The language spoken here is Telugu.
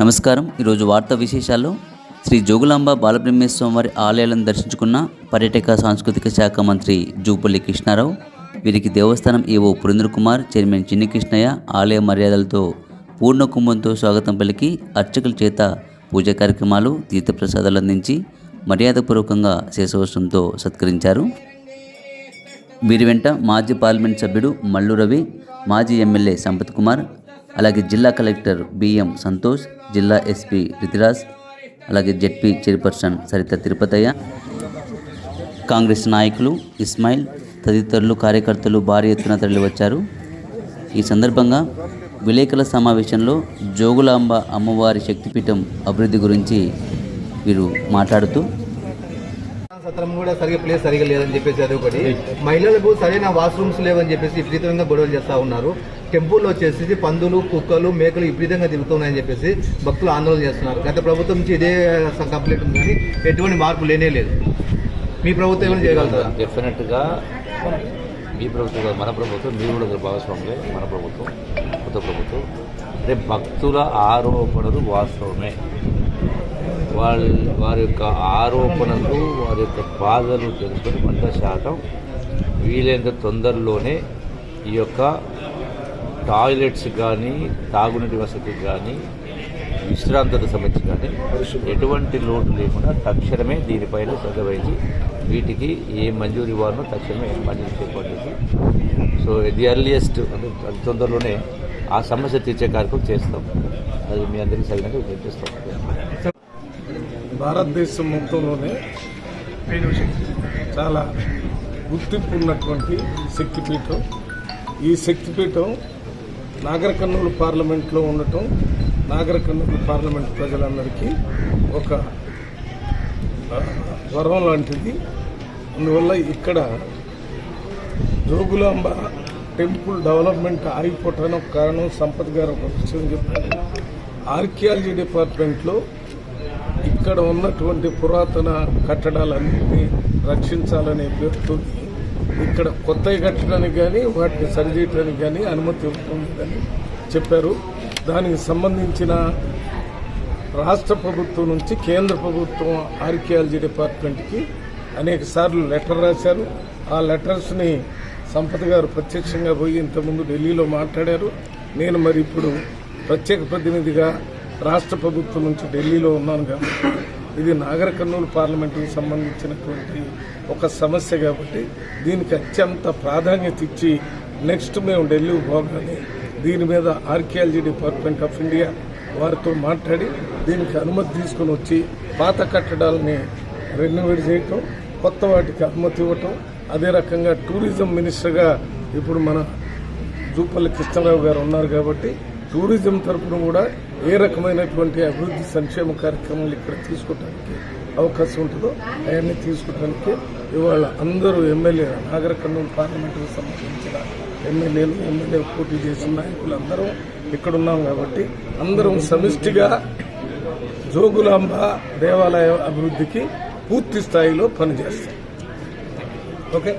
నమస్కారం. ఈరోజు వార్తా విశేషాల్లో శ్రీ జోగులాంబ బాలబ్రహ్మేశ్వరం వారి ఆలయాలను దర్శించుకున్న పర్యాటక సాంస్కృతిక శాఖ మంత్రి జూపల్లి కృష్ణారావు వీరికి దేవస్థానం ఏవో పురేంద్ర కుమార్ చైర్మన్ చిన్ని కృష్ణయ్య ఆలయ మర్యాదలతో పూర్ణ కుంభంతో స్వాగతం పలికి అర్చకుల చేత పూజా కార్యక్రమాలు తీర్థప్రసాదాలు అందించి మర్యాదపూర్వకంగా శేషవస్త్రంతో సత్కరించారు. వీరి వెంట మాజీ పార్లమెంట్ సభ్యుడు మల్లు రవి మాజీ ఎమ్మెల్యే సంపత్ కుమార్ అలాగే జిల్లా కలెక్టర్ బిఎం సంతోష్ జిల్లా ఎస్పీ రితిరాజ్ అలాగే జెడ్పీ చైర్పర్సన్ సరిత తిరుపతయ్య కాంగ్రెస్ నాయకులు ఇస్మాయిల్ తదితరులు కార్యకర్తలు భారీ ఎత్తున తరలివచ్చారు. ఈ సందర్భంగా విలేకరుల సమావేశంలో జోగులాంబ అమ్మవారి శక్తిపీఠం అభివృద్ధి గురించి వీరు మాట్లాడుతూ సత్రం కూడా సరిగా ప్లేస్ సరిగా లేదని చెప్పేసి అది ఒకటి మహిళలకు సరైన వాష్రూమ్స్ లేవని చెప్పేసి విపరీతంగా గొడవలు చేస్తా ఉన్నారు. టెంపుల్లో వచ్చేసి పందులు కుక్కలు మేకలు ఈ విధంగా తిరుగుతున్నాయని చెప్పేసి భక్తులు ఆందోళన చేస్తున్నారు. గత ప్రభుత్వం నుంచి ఇదే కంప్లైంట్ ఉంది కానీ ఎటువంటి మార్పు లేనే లేదు. మీ ప్రభుత్వం ఏమైనా చేయగలుగుతారా? డెఫినెట్గా మీ ప్రభుత్వం మన ప్రభుత్వం మీరు కూడా భాగస్వాములే మన ప్రభుత్వం కొత్త ప్రభుత్వం. అంటే భక్తుల ఆరోపణలు వాస్తవమే. వాళ్ళ వారి యొక్క ఆరోపణలు వారి యొక్క బాధలు తెలుసుకొని వంద శాతం వీలైనంత తొందరలోనే ఈ యొక్క టాయిలెట్స్ కానీ తాగునీటి వసతి కానీ విశ్రాంతత సమస్య కానీ ఎటువంటి లోటు లేకుండా తక్షణమే దీనిపైన శ్రద్ధ వహించి వీటికి ఏ మంజూరు ఇవ్వాలనో తక్షణమే ఏర్పాటు చేసి సో ది ఎర్లియస్ట్ అంటే తొందరలోనే ఆ సమస్య తీర్చే కార్యక్రమం చేస్తాం. అది మీ అందరికీ సరిగ్గా చేస్తాం భారతదేశం మొత్తంలోనే చాలా గుర్తింపు ఉన్నటువంటి శక్తిపీఠం. ఈ శక్తిపీఠం నాగర్ కర్నూలు పార్లమెంట్లో ఉండటం నాగర్ కర్నూలు పార్లమెంట్ ప్రజలందరికీ ఒక వరం లాంటిది. అందువల్ల ఇక్కడ జోగులాంబ టెంపుల్ డెవలప్మెంట్ ఆగిపోవటానికి కారణం సంపత్ గారు ఒక విషయం చెప్పారు. ఆర్కియాలజీ డిపార్ట్మెంట్లో ఇక్కడ ఉన్నటువంటి పురాతన కట్టడాలన్నింటినీ రక్షించాలనే పేరుతో ఇక్కడ కొత్తవి కట్టడానికి కానీ వాటిని సరిచేయడానికి కానీ అనుమతి ఇవ్వటం చెప్పారు. దానికి సంబంధించిన రాష్ట్ర ప్రభుత్వం నుంచి కేంద్ర ప్రభుత్వం ఆర్కియాలజీ డిపార్ట్మెంట్కి అనేక సార్లు లెటర్ రాశారు. ఆ లెటర్స్ని సంపద గారు ప్రత్యక్షంగా పోయి ఇంతకుముందు ఢిల్లీలో మాట్లాడారు. నేను మరి ఇప్పుడు ప్రత్యేక ప్రతినిధిగా రాష్ట్ర ప్రభుత్వం నుంచి ఢిల్లీలో ఉన్నాను కాబట్టి ఇది నాగర కర్నూలు పార్లమెంటుకు సంబంధించినటువంటి ఒక సమస్య కాబట్టి దీనికి అత్యంత ప్రాధాన్యత ఇచ్చి నెక్స్ట్ మేము ఢిల్లీ పోగానే దీని మీద ఆర్కియాలజీ డిపార్ట్మెంట్ ఆఫ్ ఇండియా వారితో మాట్లాడి దీనికి అనుమతి తీసుకొని వచ్చి పాత కట్టడాలని రెన్యువేట్ చేయటం కొత్త వాటికి అనుమతి ఇవ్వటం అదే రకంగా టూరిజం మినిస్టర్గా ఇప్పుడు మన జూపల్లి కృష్ణారావు గారు ఉన్నారు కాబట్టి టూరిజం తరపున కూడా ఏ రకమైనటువంటి అభివృద్ధి సంక్షేమ కార్యక్రమాలు ఇక్కడ తీసుకోవడానికి అవకాశం ఉంటుందో అవన్నీ తీసుకోవడానికి ఇవాళ అందరూ ఎమ్మెల్యే నాగర పార్లమెంటుకు సంబంధించిన ఎమ్మెల్యేలు ఎమ్మెల్యే పోటీ చేసిన నాయకులు అందరం ఇక్కడ ఉన్నాం కాబట్టి అందరం సమిష్టిగా జోగులాంబ దేవాలయ అభివృద్ధికి పూర్తి స్థాయిలో పనిచేస్తాం. ఓకే?